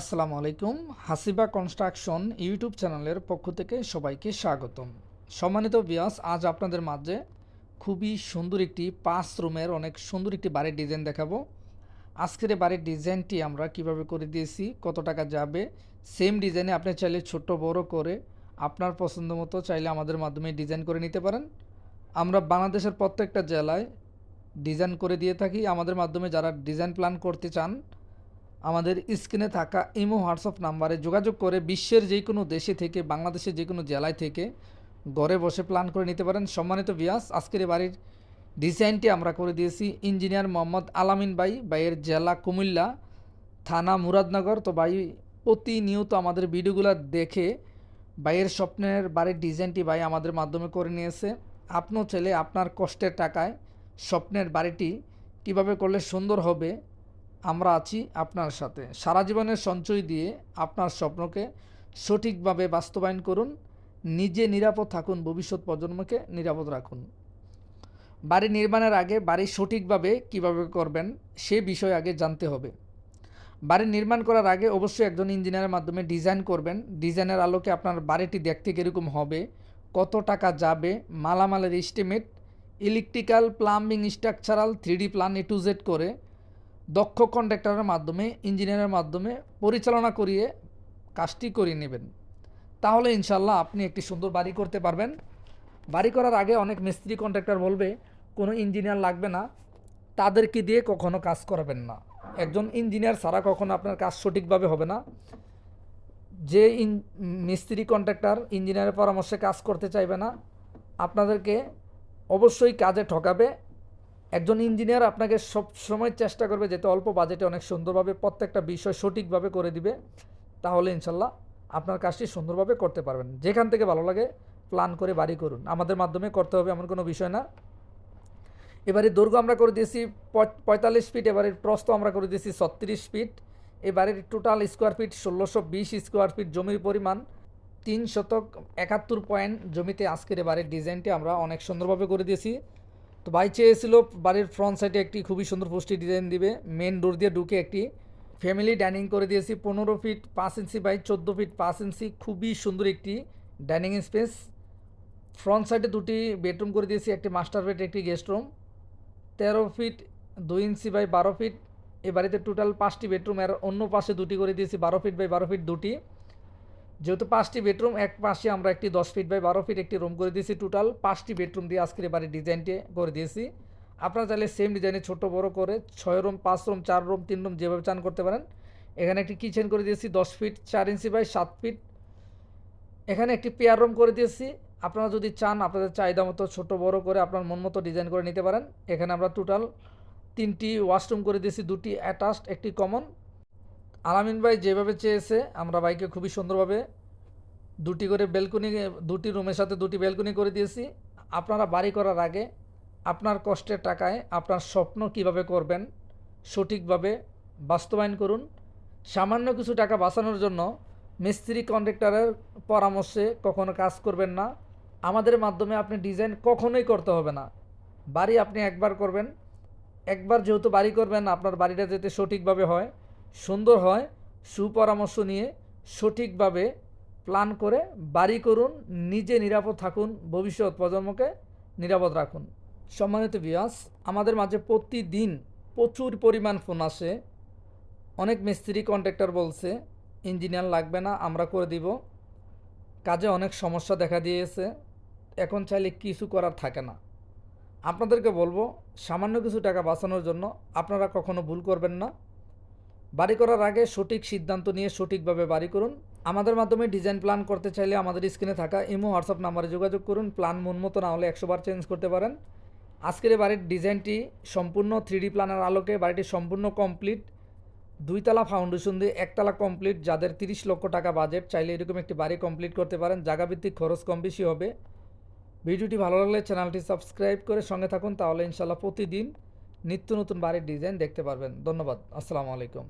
আসসালামু আলাইকুম। হাসিবা construction YouTube চ্যানেলের পক্ষ থেকে সবাইকে স্বাগতম। সম্মানিত বিয়াস আজ আপনাদের মাঝে খুবই সুন্দর একটি পাঁচ রুমের অনেক সুন্দর একটি বাড়ির ডিজাইন দেখাবো। আজকের এই বাড়ির ডিজাইনটি আমরা কীভাবে করে দিয়েছি, কত টাকা যাবে, সেম ডিজাইনে আপনি চাইলে ছোট বড় করে আপনার পছন্দ মতো চাইলে আমাদের মাধ্যমে ডিজাইন করে নিতে পারেন। আমরা বাংলাদেশের প্রত্যেকটা জেলায় ডিজাইন করে দিয়ে থাকি। আমাদের মাধ্যমে যারা ডিজাইন প্ল্যান করতে চান আমাদের স্ক্রিনে থাকা ইমো, হোয়াটসঅ্যাপ নাম্বারে যোগাযোগ করে বিশ্বের যে কোনো দেশে থেকে, বাংলাদেশের যে কোনো জেলায় থেকে ঘরে বসে প্ল্যান করে নিতে পারেন। সম্মানিত বিয়াস আজকের বাড়ির ডিজাইনটি আমরা করে দিয়েছি ইঞ্জিনিয়ার মোহাম্মদ আলামিন ভাই। বাইয়ের জেলা কুমিল্লা থানা মুরাদনগর। তো ভাই, প্রতিনিয়ত আমাদের ভিডিওগুলো দেখে ভাইয়ের স্বপ্নের বাড়ির ডিজাইনটি ভাই আমাদের মাধ্যমে করে নিয়েছে। আপনিও ছেলে, আপনার কষ্টের টাকায় স্বপ্নের বাড়িটি কীভাবে করলে সুন্দর হবে আমরা আছি আপনার সাথে। সারা জীবনের সঞ্চয় দিয়ে আপনার স্বপ্নকে সঠিকভাবে বাস্তবায়ন করুন, নিজে নিরাপদ থাকুন, ভবিষ্যৎ প্রজন্মকে নিরাপদ রাখুন। বাড়ি নির্মাণের আগে বাড়ি সঠিকভাবে কীভাবে করবেন, সে বিষয় আগে জানতে হবে। বাড়ি নির্মাণ করার আগে অবশ্যই একজন ইঞ্জিনিয়ারের মাধ্যমে ডিজাইন করবেন। ডিজাইনের আলোকে আপনার বাড়িটি দেখতে কীরকম হবে, কত টাকা যাবে, মালামালের estimate electrical plumbing structural three D plan A to Z করে দক্ষ কন্ট্রাক্টরের মাধ্যমে, ইঞ্জিনিয়ারের মাধ্যমে পরিচালনা করিয়ে কাজটি করিয়ে নেবেন। তাহলে ইনশাল্লাহ আপনি একটি সুন্দর বাড়ি করতে পারবেন। বাড়ি করার আগে অনেক মিস্ত্রি কন্ট্রাক্টর বলবে, কোনো ইঞ্জিনিয়ার লাগবে না। তাদেরকে দিয়ে কখনো কাজ করাবেন না। একজন ইঞ্জিনিয়ার ছাড়া কখনো আপনার কাজ সঠিকভাবে হবে না। যে ইন, মিস্ত্রি কন্ট্রাক্টর ইঞ্জিনিয়ারের পরামর্শে কাজ করতে চাইবে না, আপনাদেরকে অবশ্যই কাজে ঠকাবে। একজন ইঞ্জিনিয়ার আপনাকে সব সময় চেষ্টা করবে যাতে, অল্প বাজেটে অনেক সুন্দরভাবে, প্রত্যেকটা বিষয় সঠিকভাবে করে দিবে, তাহলে ইনশাল্লাহ আপনার কাজটি সুন্দরভাবে করতে পারবেন। যেখান থেকে ভালো লাগে প্ল্যান করে বাড়ি করুন। আমাদের মাধ্যমে করতে হবে এমন কোনো বিষয় না। এবারে দৈর্ঘ্য আমরা করে দিয়েছি পঁয়- পঁয়তাল্লিশ ফিট এবারের প্রস্ত আমরা করে দিয়েছি ছত্রিশ ফিট এবারের টোটাল স্কোয়ার ফিট ষোলোশো বিশ স্কোয়ার ফিট জমির পরিমাণ, তিন শতক একাত্তর পয়েন্ট জমিতে আজকের এবারের ডিজাইনটি আমরা অনেক সুন্দরভাবে করে দিয়েছি। তো ভাই চেয়েছিল বাড়ির ফ্রন্ট সাইডে একটি খুবই সুন্দর পোস্টি ডিজাইন দিবে। মেন ডোর দিয়ে ঢুকে একটি ফ্যামিলি ডাইনিং করে দিয়েছি। পনেরো ফিট পাঁচ ইঞ্চি বাই চোদ্দ ফিট পাঁচ ইঞ্চি খুবই সুন্দর একটি ডাইনিং স্পেস ফ্রন্ট সাইডে দুটি বেডরুম করে দিয়েছি, একটি মাস্টার বেড একটি গেস্ট রুম তেরো ফিট দুই ইঞ্চি বাই বারো ফিট এ বাড়িতে টোটাল পাঁচটি বেডরুম এর অন্য পাশে দুটি করে দিয়েছি, বারো ফিট বাই বারো ফিট দুটি। যেহেতু পাঁচটি বেডরুম, এক পাশে আমরা একটি দশ ফিট বাই বারো ফিট একটি রুম করে দিয়েছি টোটাল পাঁচটি বেডরুম দিয়ে আজকের বাড়ির ডিজাইনটি করে দিয়েছি। আপনারা চাইলে সেম ডিজাইনে ছোট, বড় করে ছয় রুম পাঁচ রুম চার রুম তিন রুম যেভাবে চান করতে পারেন। এখানে একটি কিচেন করে দিয়েছি দশ ফিট, চার ইঞ্চি বাই সাত ফিট। এখানে একটি পেয়ার রুম করে দিয়েছি। আপনারা যদি চান, আপনাদের চাহিদা মতো ছোটো, বড় করে আপনার মন মতো ডিজাইন করে নিতে পারেন। এখানে আমরা টোটাল তিনটি ওয়াশরুম করে দিয়েছি, দুটি অ্যাটাচড একটি কমন আলামিন ভাই যেভাবে চেয়েছে, আমরা বাইকে খুবই সুন্দরভাবে দুটি করে বেলকনি দুটি রুমের সাথে দুটি বেলকনি করে দিয়েছি। আপনারা বাড়ি করার আগে আপনার কষ্টের টাকায় আপনার স্বপ্ন কীভাবে করবেন, সঠিকভাবে বাস্তবায়ন করুন। সামান্য কিছু টাকা বাঁচানোর জন্য মিস্ত্রি কন্ট্রাক্টরের পরামর্শে কখনো কাজ করবেন না। আমাদের মাধ্যমে আপনি ডিজাইন কখনোই করতে হবে না। বাড়ি আপনি একবার করবেন। একবার যেহেতু বাড়ি করবেন, আপনার বাড়িটা যাতে সঠিকভাবে হয়। সুন্দর হয়, সুপরামর্শ নিয়ে সঠিকভাবে প্ল্যান করে বাড়ি করুন, নিজে নিরাপদ থাকুন, ভবিষ্যৎ প্রজন্মকে নিরাপদ রাখুন। সম্মানিত বিয়াস আমাদের মাঝে প্রতিদিন প্রচুর পরিমাণ ফোন আসে। অনেক মিস্ত্রি কন্ট্রাক্টর বলছে ইঞ্জিনিয়ার লাগবে না, আমরা করে দিব। কাজে অনেক সমস্যা দেখা দিয়েছে। এখন চাইলে কিছু করার থাকে না। আপনাদেরকে বলব, সামান্য কিছু টাকা বাঁচানোর জন্য আপনারা কখনো ভুল করবেন না। বাড়ি করার আগে সঠিক সিদ্ধান্ত নিয়ে সঠিকভাবে বাড়ি করুন। আমাদের মাধ্যমে ডিজাইন প্ল্যান করতে চাইলে আমাদের স্ক্রিনে থাকা ইমো, হোয়াটসঅ্যাপ নাম্বারে যোগাযোগ করুন। প্ল্যান মন মতো না হলে একশো বার চেঞ্জ করতে পারেন। আজকের এই বাড়ির ডিজাইনটি সম্পূর্ণ থ্রি প্ল্যানের আলোকে বাড়িটি সম্পূর্ণ কমপ্লিট। দুইতলা ফাউন্ডেশন দিয়ে একতলা কমপ্লিট। যাদের তিরিশ লক্ষ টাকা বাজেট, চাইলে এরকম একটি বাড়ি কমপ্লিট করতে পারেন। জায়গাভিত্তিক খরচ কম বেশি হবে। ভিডিওটি ভালো লাগলে চ্যানেলটি সাবস্ক্রাইব করে সঙ্গে থাকুন। তাহলে ইনশাল্লাহ প্রতিদিন নিত্য নতুন বাড়ির ডিজাইন দেখতে পারবেন। ধন্যবাদ। আসসালামু আলাইকুম।